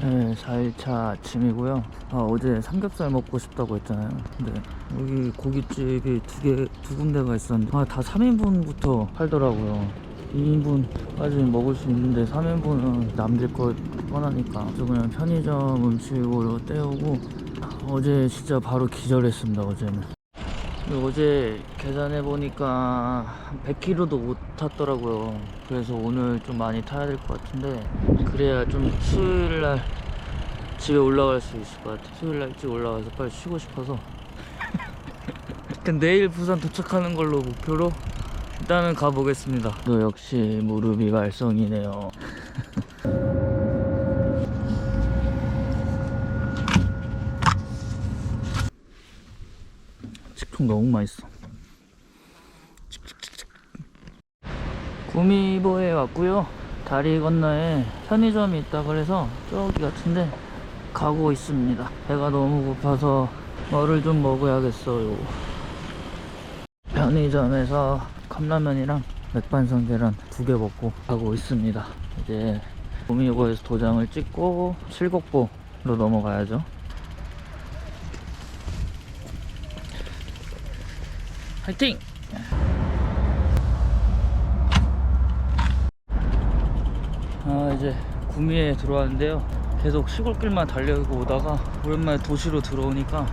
네, 4일차 아침이고요. 아, 어제 삼겹살 먹고 싶다고 했잖아요. 근데 여기 고깃집이 두 개, 두 군데가 있었는데, 아, 다 3인분부터 팔더라고요. 2인분까지 먹을 수 있는데 3인분은 남들 거 뻔하니까 저 그냥 편의점 음식으로 때우고 어제 진짜 바로 기절했습니다 어제는 어제 계산해 보니까 100km도 못 탔더라고요. 그래서 오늘 좀 많이 타야 될 것 같은데 그래야 좀 수요일 날 집에 올라갈 수 있을 것 같아. 수요일 날 일찍 올라가서 빨리 쉬고 싶어서. 근데 내일 부산 도착하는 걸로 목표로 일단은 가보겠습니다. 또 역시 무릎이 말썽이네요. 식총 너무 맛있어. 구미보에 왔고요. 다리 건너에 편의점이 있다 그래서 저기 같은데 가고 있습니다. 배가 너무 고파서 뭐를 좀 먹어야겠어요. 편의점에서 컵라면이랑 맥반석 계란 두 개 먹고 가고 있습니다. 이제 구미보에서 도장을 찍고 칠곡보로 넘어가야죠. 화이팅! 아 이제 구미에 들어왔는데요 계속 시골길만 달려고 오다가 오랜만에 도시로 들어오니까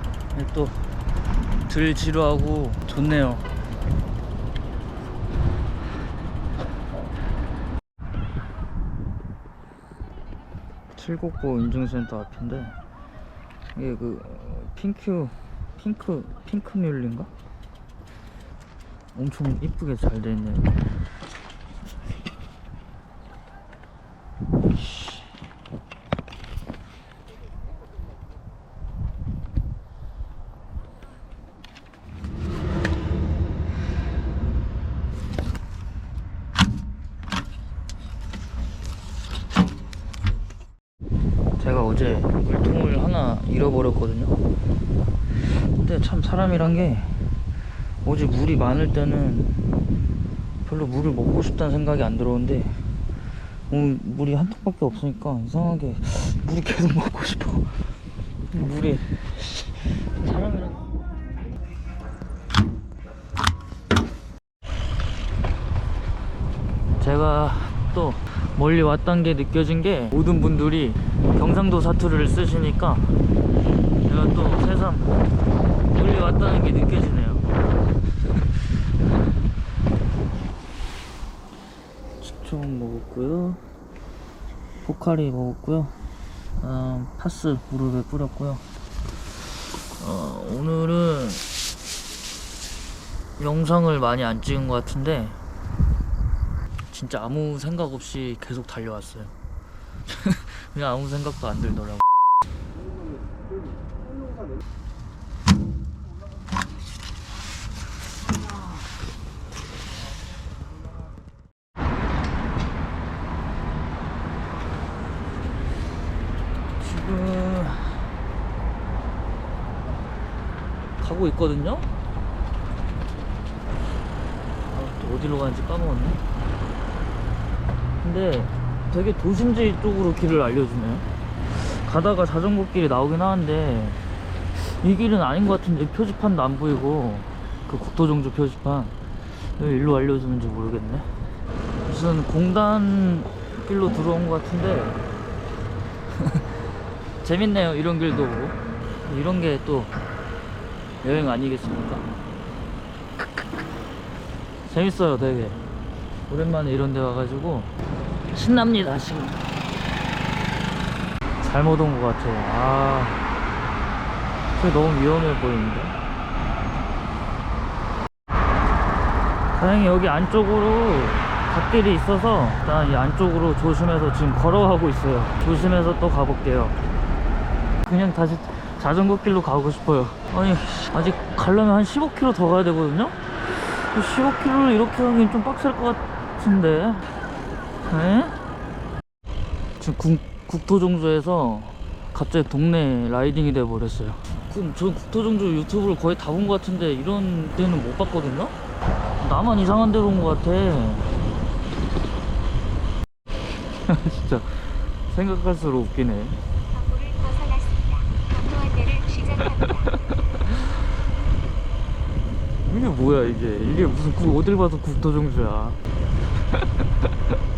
또들 지루하고 좋네요 칠곡보 인증센터 앞인데 이게 그 어, 핑크 핑크 핑크뮬인가? 엄청 이쁘게 잘 돼 있네요. 제가 어제 물통을 하나 잃어버렸거든요. 근데 참 사람이란 게 어제 물이 많을 때는 별로 물을 먹고 싶다는 생각이 안 들었는데 오늘 물이 한 통밖에 없으니까 이상하게 물이 계속 먹고 싶어 물이 사람이란 제가 또 멀리 왔다는 게 느껴진 게 모든 분들이 경상도 사투리를 쓰시니까 제가 또 새삼 멀리 왔다는 게 느껴지네요. 식초는 먹었고요. 포카리 먹었고요. 음, 파스 무릎에 뿌렸고요. 어, 오늘은 영상을 많이 안 찍은 것 같은데 진짜 아무 생각 없이 계속 달려왔어요. 그냥 아무 생각도 안 들더라고. 지금 가고 있거든요. 아, 또 어디로 가는지 까먹었네. 근데 되게 도심지 쪽으로 길을 알려주네요. 가다가 자전거 길이 나오긴 하는데 이 길은 아닌 것 같은데 표지판도 안 보이고 그 국토종주 표지판 왜 일로 알려주는지 모르겠네. 무슨 공단 길로 들어온 것 같은데 재밌네요 이런 길도 이런 게 또 여행 아니겠습니까? 재밌어요 되게. 오랜만에 이런 데 와가지고 신납니다 지금. 잘못 온 것 같아요. 아 저기 너무 위험해 보이는데? 다행히 여기 안쪽으로 갓길이 있어서 일단 이 안쪽으로 조심해서 지금 걸어가고 있어요. 조심해서 또 가볼게요. 그냥 다시 자전거 길로 가고 싶어요. 아니 아직 가려면 한 15km 더 가야 되거든요? 15km를 이렇게 하긴 좀 빡셀 것 같은데. 에? 지금 국, 국토종주에서 갑자기 동네 라이딩이 돼 버렸어요. 그럼 저 국토종주 유튜브를 거의 다 본 것 같은데 이런 데는 못 봤거든요? 나만 이상한 데로 온 것 같아. 진짜 생각할수록 웃기네 이게 뭐야 이게? 이게 무슨 국 어딜 봐도 국토종주야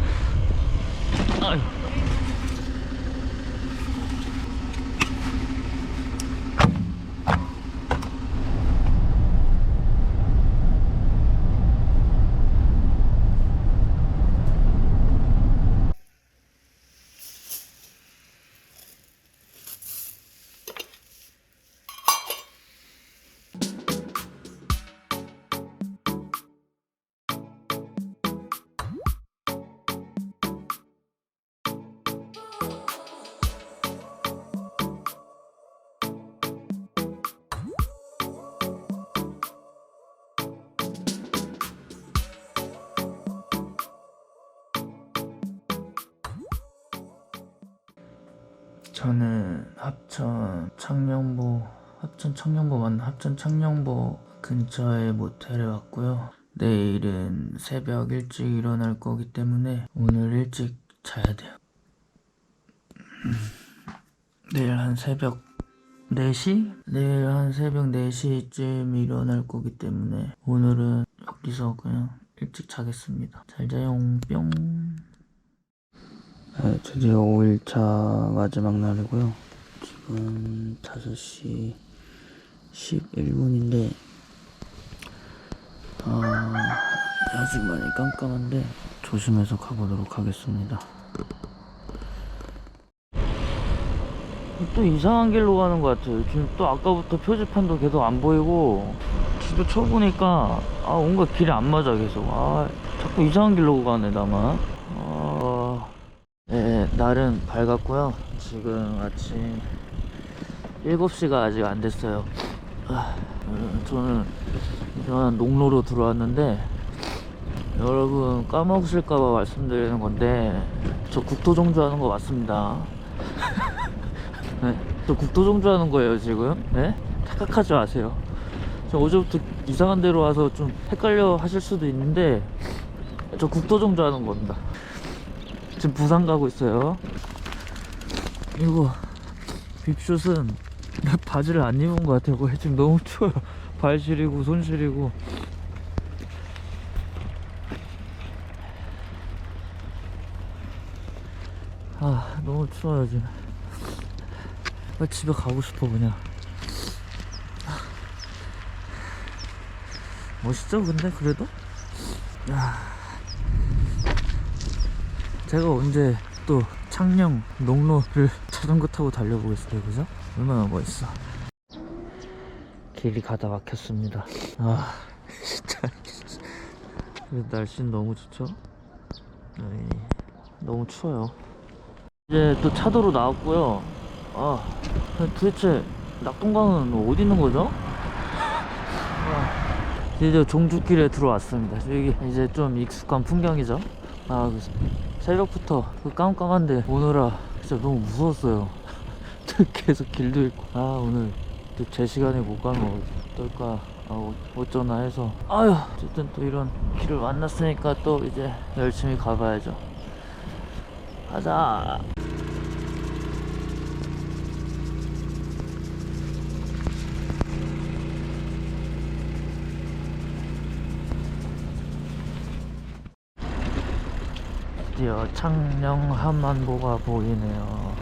저는 합천 창녕보 합천 창녕보 맞나 합천 창녕보 근처에 모텔에 왔고요. 내일은 새벽 일찍 일어날 거기 때문에 오늘 일찍 자야 돼요. 음, 내일 한 새벽 4시? 내일 한 새벽 4시쯤 일어날 거기 때문에 오늘은 여기서 그냥 일찍 자겠습니다. 잘 자요 뿅. 네, 드디어 5일차 마지막 날이고요. 지금 5시 11분인데, 아, 아직 많이 깜깜한데, 조심해서 가보도록 하겠습니다. 또 이상한 길로 가는 것 같아요. 지금 또 아까부터 표지판도 계속 안 보이고, 지도 쳐보니까, 아, 뭔가 길이 안 맞아, 계속. 아, 자꾸 이상한 길로 가네, 나만. 날은 밝았고요. 지금 아침 7시가 아직 안 됐어요. 아, 어, 저는 이상한 농로로 들어왔는데 여러분 까먹으실까봐 말씀드리는 건데 저 국토종주 하는 거 맞습니다. 네, 저 국토종주 하는 거예요 지금. 네? 착각하지 마세요. 저 어제부터 이상한 데로 와서 좀 헷갈려 하실 수도 있는데 저 국토종주 하는 겁니다. 지금 부산 가고 있어요. 이거 빅숏은 바지를 안 입은 것 같아요. 지금 너무 추워요. 발 시리고 손 시리고. 아 너무 추워요 지금. 빨리 집에 가고 싶어 그냥. 멋있죠 근데 그래도? 야. 제가 언제 또 창녕 농로를 자전거 타고 달려보겠어요 그죠? 얼마나 멋있어. 길이 가다 막혔습니다. 아 진짜. 날씨는 너무 좋죠? 너무 추워요. 이제 또 차도로 나왔고요. 아 도대체 낙동강은 어디 있는 거죠? 아, 이제 종주길에 들어왔습니다. 여기 이제 좀 익숙한 풍경이죠? 아 그 새벽부터 그 깜깜한데 오느라 진짜 너무 무서웠어요. 계속 길도 잃고. 아 오늘 또 제 시간에 못 가면 어떨까 아, 어- 어쩌나 해서. 아유 어쨌든 또 이런 길을 만났으니까 또 이제 열심히 가봐야죠. 가자 드디어 창녕 한만보가 보이네요.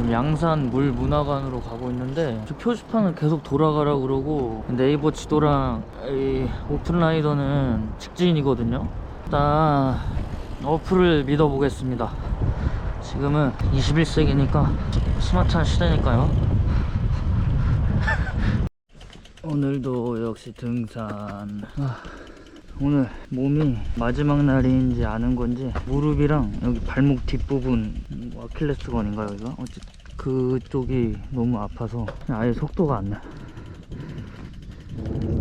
지금 양산 물 문화관으로 가고 있는데 저 표지판은 계속 돌아가라 그러고 네이버 지도랑 이 오픈라이더는 직진이거든요. 일단 어플을 믿어보겠습니다. 지금은 21세기니까 스마트한 시대니까요. 오늘도 역시 등산. 아, 오늘 몸이 마지막 날인지 아는 건지 무릎이랑 여기 발목 뒷부분 뭐 아킬레스건인가요 이거? 어쨌든 그쪽이 너무 아파서 아예 속도가 안 나.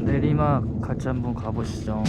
내리막 같이 한번 가보시죠.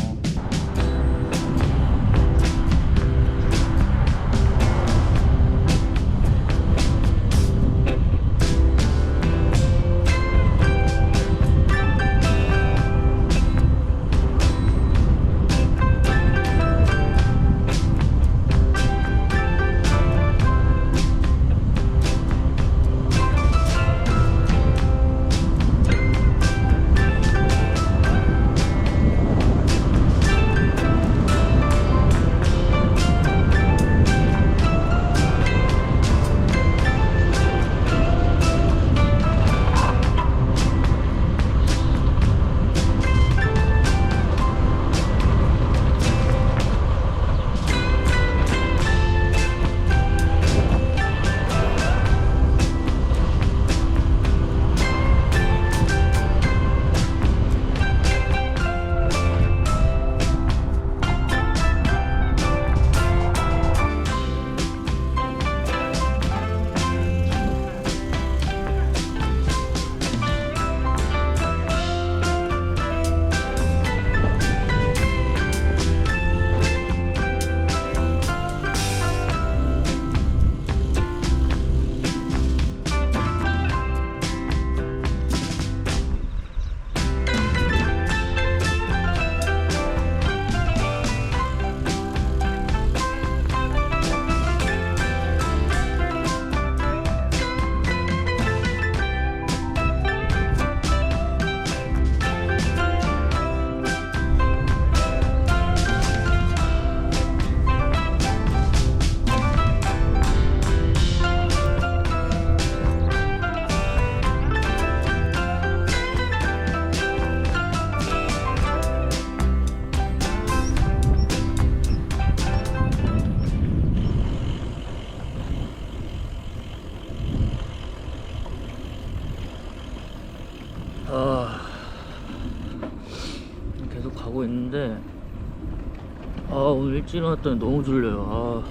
아 오늘 일찍 일어났더니 너무 졸려요. 아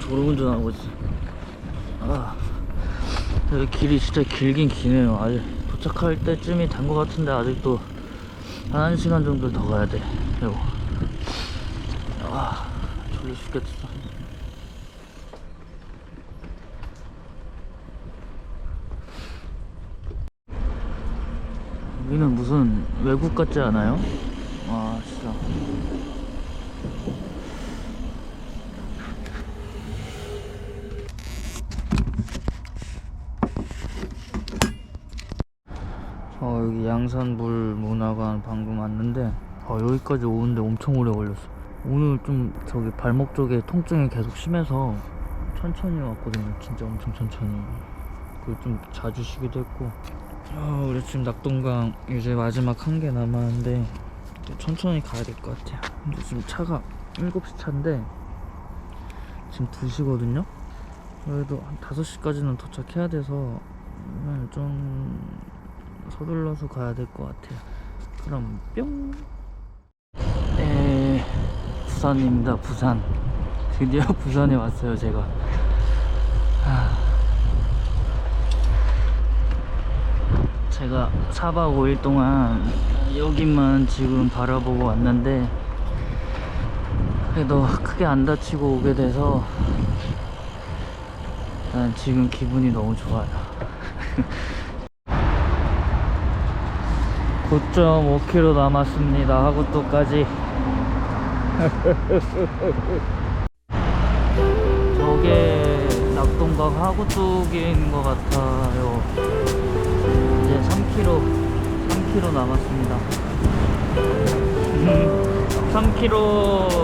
졸음운전하고 있어 아 여기 길이 진짜 길긴 기네요. 아직 도착할 때쯤이 된 것 같은데 아직도 한 1시간 정도 더 가야 돼. 그리고 아 졸려 죽겠어. 여기는 무슨 외국 같지 않아요? 아 진짜. 어 여기 양산물 문화관 방금 왔는데 어 여기까지 오는데 엄청 오래 걸렸어. 오늘 좀 저기 발목 쪽에 통증이 계속 심해서 천천히 왔거든요. 진짜 엄청 천천히. 그리고 좀 자주 쉬기도 했고 아, 우리 지금 낙동강 이제 마지막 한 개 남았는데 천천히 가야 될 것 같아요. 근데 지금 차가 7시 차인데 지금 2시거든요. 그래도 한 5시까지는 도착해야 돼서 좀 서둘러서 가야 될 것 같아요. 그럼 뿅. 네, 부산입니다. 부산. 드디어 부산에 왔어요, 제가. 하... 제가 4박 5일 동안 여기만 지금 바라보고 왔는데 그래도 크게 안 다치고 오게 돼서 난 지금 기분이 너무 좋아요. 9.5km 남았습니다. 하구도까지. 저게 낙동강 하구도에 있는 것 같아요 3km 3km 남았습니다. 음, 3km